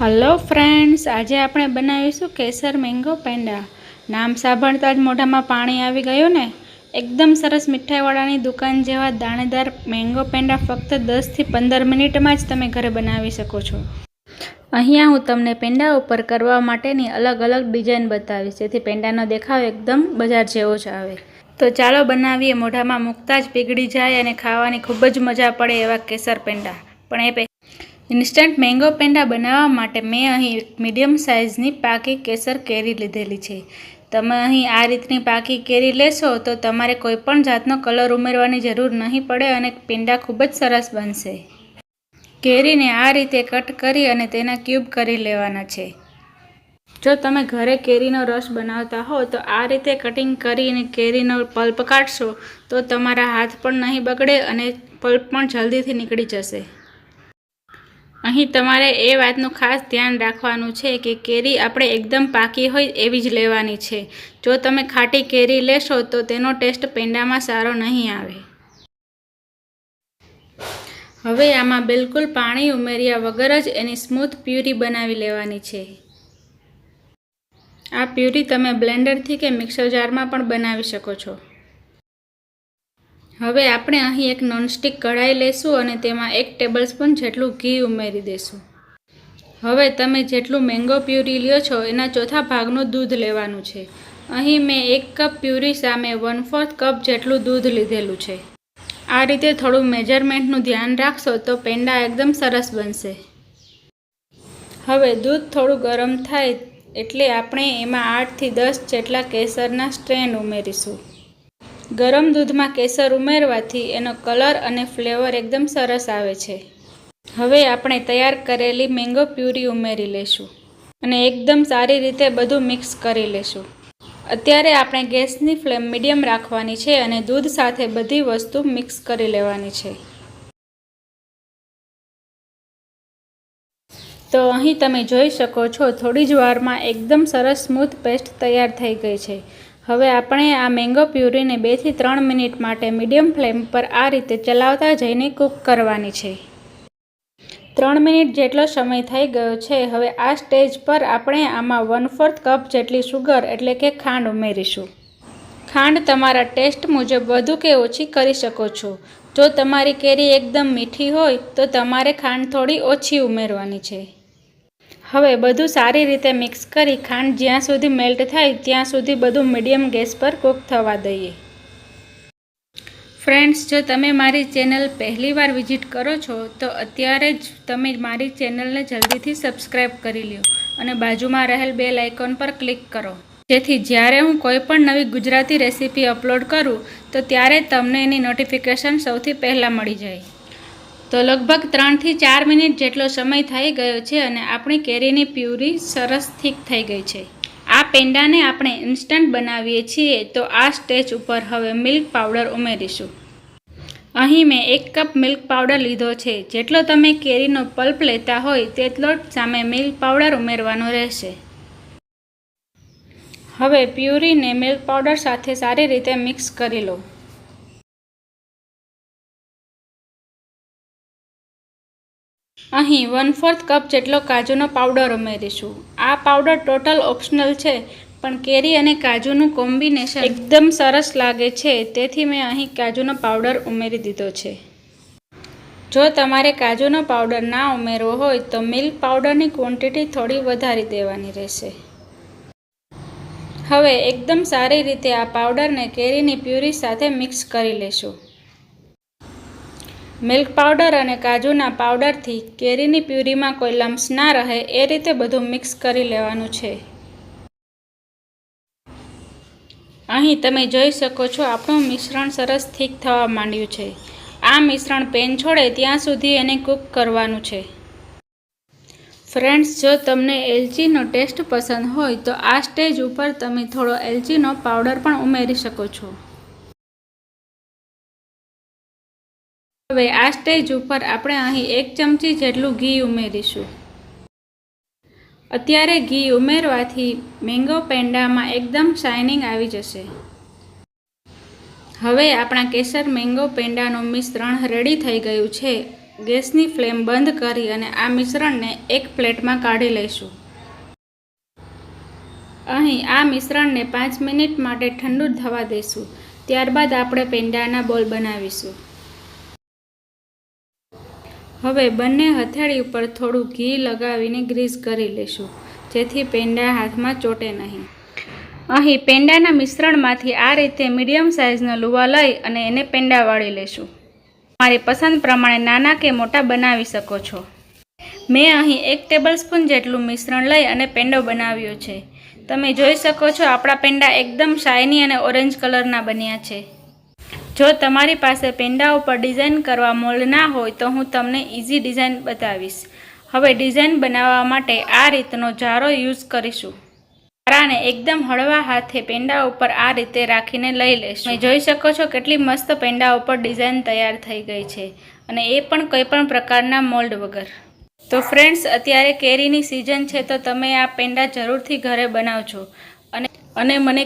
Hello friends આજે આપણે બનાવીશું કેસર મેંગો પેંડા. નામ સાંભળતા જ મોઢામાં પાણી આવી ગયું ને? એકદમ સરસ મીઠાઈવાળાની દુકાન જેવા દાણેદાર મેંગો પેંડા ફક્ત દસથી પંદર મિનિટમાં જ તમે ઘરે બનાવી શકો છો. અહીંયા હું તમને પેંડા ઉપર કરવા માટેની અલગ અલગ ડિઝાઇન બતાવીશ. જેથી પેંડાનો દેખાવ એકદમ બજાર જેવો જ આવે. તો ચાલો બનાવીએ. મોઢામાં મૂકતા જ પીગળી જાય અને ખાવાની ખૂબ જ મજા પડે એવા કેસર પેંડા. પણ એ ઇન્સ્ટન્ટ મેંગો પેંડા બનાવવા માટે મેં અહીં મીડિયમ સાઇઝની પાકી કેસર કેરી લીધેલી છે. તમે અહીં આ રીતની પાકી કેરી લેશો તો તમારે કોઈ પણ જાતનો કલર ઉમેરવાની જરૂર નહીં પડે અને પેંડા ખૂબ જ સરસ બનશે. કેરીને આ રીતે કટ કરી અને તેના ક્યુબ કરી લેવાના છે. જો તમે ઘરે કેરીનો રસ બનાવતા હો તો આ રીતે કટિંગ કરીને કેરીનો પલ્પ કાઢશો તો તમારા હાથ પણ નહીં બગડે અને પલ્પ પણ જલ્દીથી નીકળી જશે. અહીં તમારે એ વાતનું ખાસ ધ્યાન રાખવાનું છે કે કેરી આપણે એકદમ પાકી હોય એવી જ લેવાની છે. જો તમે ખાટી કેરી લેશો તો તેનો ટેસ્ટ પેંડામાં સારો નહીં આવે. હવે આમાં બિલકુલ પાણી ઉમેર્યા વગર જ એની સ્મૂથ પ્યુરી બનાવી લેવાની છે. આ પ્યુરી તમે બ્લેન્ડરથી કે મિક્સર જારમાં પણ બનાવી શકો છો. હવે આપણે અહીં એક નોનસ્ટિક કઢાઈ લઈશું અને તેમાં એક ટેબલસ્પૂન જેટલું ઘી ઉમેરી દઈશું. હવે તમે જેટલું મેંગો પ્યુરી લ્યો છો, એના ચોથા ભાગનું દૂધ લેવાનું છે. અહીં મેં એક કપ પ્યુરી સામે વન ફોર્થ કપ જેટલું દૂધ લીધેલું છે. આ રીતે થોડું મેજરમેન્ટનું ધ્યાન રાખશો તો પેંડા એકદમ સરસ બનશે. હવે દૂધ થોડું ગરમ થાય એટલે આપણે એમાં આઠથી દસ જેટલા કેસરના સ્ટ્રેન ઉમેરીશું. ગરમ દૂધમાં કેસર ઉમેરવાથી એનો કલર અને ફ્લેવર એકદમ સરસ આવે છે. હવે આપણે તૈયાર કરેલી મેંગો પ્યુરી ઉમેરી લેશું અને એકદમ સારી રીતે બધું મિક્સ કરી લેશું. અત્યારે આપણે ગેસની ફ્લેમ મીડિયમ રાખવાની છે અને દૂધ સાથે બધી વસ્તુ મિક્સ કરી લેવાની છે. તો અહીં તમે જોઈ શકો છો થોડી જ વારમાં એકદમ સરસ સ્મૂથ પેસ્ટ તૈયાર થઈ ગઈ છે. હવે આપણે આ મેંગો પ્યુરીને બેથી ત્રણ મિનિટ માટે મીડિયમ ફ્લેમ પર આ રીતે ચલાવતા જઈને કૂક કરવાની છે. ત્રણ મિનિટ જેટલો સમય થઈ ગયો છે, હવે આ સ્ટેજ પર આપણે આમાં વન ફોર્થ કપ જેટલી સુગર એટલે કે ખાંડ ઉમેરીશું. ખાંડ તમારા ટેસ્ટ મુજબ વધુ કે ઓછી કરી શકો છો. જો તમારી કેરી એકદમ મીઠી હોય, તો તમારે ખાંડ થોડી ઓછી ઉમેરવાની છે. હવે બધું સારી રીતે મિક્સ કરી ખાંડ જ્યાં સુધી મેલ્ટ થાય ત્યાં સુધી બધું મીડિયમ ગેસ પર કૂક થવા દઈએ. ફ્રેન્ડ્સ જો તમે મારી ચેનલ પહેલીવાર વિઝિટ કરો છો, તો અત્યારે જ તમે મારી ચેનલને જલ્દીથી સબસ્ક્રાઈબ કરી લ્યો અને બાજુમાં રહેલ બેલ આઇકોન પર ક્લિક કરો. જેથી જ્યારે હું કોઈ પણ નવી ગુજરાતી રેસીપી અપલોડ કરું, તો ત્યારે તમને એની નોટિફિકેશન સૌથી પહેલાં મળી જાય. તો લગભગ ત્રણથી ચાર મિનિટ જેટલો સમય થઈ ગયો છે અને આપણી કેરીની પ્યુરી સરસ થીક થઈ ગઈ છે. આ પેંડાને આપણે ઇન્સ્ટન્ટ બનાવીએ છીએ તો આ સ્ટેજ ઉપર હવે મિલ્ક પાવડર ઉમેરીશું. અહીં મેં એક કપ મિલ્ક પાવડર લીધો છે. જેટલો તમે કેરીનો પલ્પ લેતા હોય તેટલો જ સામે મિલ્ક પાવડર ઉમેરવાનો રહેશે. હવે પ્યુરીને મિલ્ક પાવડર સાથે સારી રીતે મિક્સ કરી લો. અહીં વન ફોર્થ કપ જેટલો કાજુનો પાવડર ઉમેરીશું. આ પાવડર ટોટલ ઓપ્શનલ છે, પણ કેરી અને કાજુનું કોમ્બિનેશન એકદમ સરસ લાગે છે, તેથી મેં અહીં કાજુનો પાવડર ઉમેરી દીધો છે. જો તમારે કાજુનો પાવડર ના ઉમેરવો હોય, તો મિલ્ક પાવડરની ક્વોન્ટિટી થોડી વધારી દેવાની રહેશે. હવે એકદમ સારી રીતે આ પાવડરને કેરીની પ્યુરી સાથે મિક્સ કરી લેશું. મિલ્ક પાવડર અને કાજુના પાવડરથી કેરીની પ્યુરીમાં કોઈ લમ્સ ના રહે એ રીતે બધું મિક્સ કરી લેવાનું છે. અહીં તમે જોઈ શકો છો આપણું મિશ્રણ સરસ થીક થવા માંડ્યું છે. આ મિશ્રણ પેન છોડે ત્યાં સુધી એને કૂક કરવાનું છે. ફ્રેન્ડ્સ, જો તમને એલચીનો ટેસ્ટ પસંદ હોય તો આ સ્ટેજ ઉપર તમે થોડો એલચીનો પાવડર પણ ઉમેરી શકો છો. હવે આ સ્ટેજ ઉપર આપણે અહીં એક ચમચી જેટલું ઘી ઉમેરીશું. અત્યારે ઘી ઉમેરવાથી મેંગો પેંડામાં એકદમ શાઇનિંગ આવી જશે. હવે આપણા કેસર મેંગો પેંડાનું મિશ્રણ રેડી થઈ ગયું છે. ગેસની ફ્લેમ બંધ કરી અને આ મિશ્રણને એક પ્લેટમાં કાઢી લઈશું. અહીં આ મિશ્રણને પાંચ મિનિટ માટે ઠંડુ થવા દઈશું ત્યારબાદ આપણે પેંડાના બોલ બનાવીશું. હવે બંને હથેળી ઉપર થોડું ઘી લગાવીને ગ્રીસ કરી લઈશું જેથી પેંડા હાથમાં ચોટે નહીં. અહીં પેંડાના મિશ્રણમાંથી આ રીતે મીડિયમ સાઇઝનો લુવા લઈ અને એને પેંડા વાળી લેશું. તમારી પસંદ પ્રમાણે નાના કે મોટા બનાવી શકો છો. મેં અહીં એક ટેબલ સ્પૂન જેટલું મિશ્રણ લઈ અને પેંડો બનાવ્યો છે. તમે જોઈ શકો છો આપણા પેંડા એકદમ શાઇની અને ઓરેન્જ કલરના બન્યા છે. જો તમારી પાસે પેંડા ઉપર ડિઝાઇન કરવા મોલ્ડ ના હોય તો હું તમને ઇઝી ડિઝાઇન બતાવીશ. હવે ડિઝાઇન બનાવવા માટે આ રીતનો જારો યુઝ કરીશું. જારાને એકદમ હળવા હાથે પેંડા ઉપર આ રીતે રાખીને લઈ તમે જોઈ શકો છો કેટલી મસ્ત પેંડા ઉપર ડિઝાઇન તૈયાર થઈ ગઈ છે અને એ પણ કોઈ પણ પ્રકારના મોલ્ડ વગર. તો ફ્રેન્ડ્સ, અત્યારે કેરીની સિઝન છે તો તમે આ પેંડા જરૂરથી ઘરે બનાવજો. અને અને મને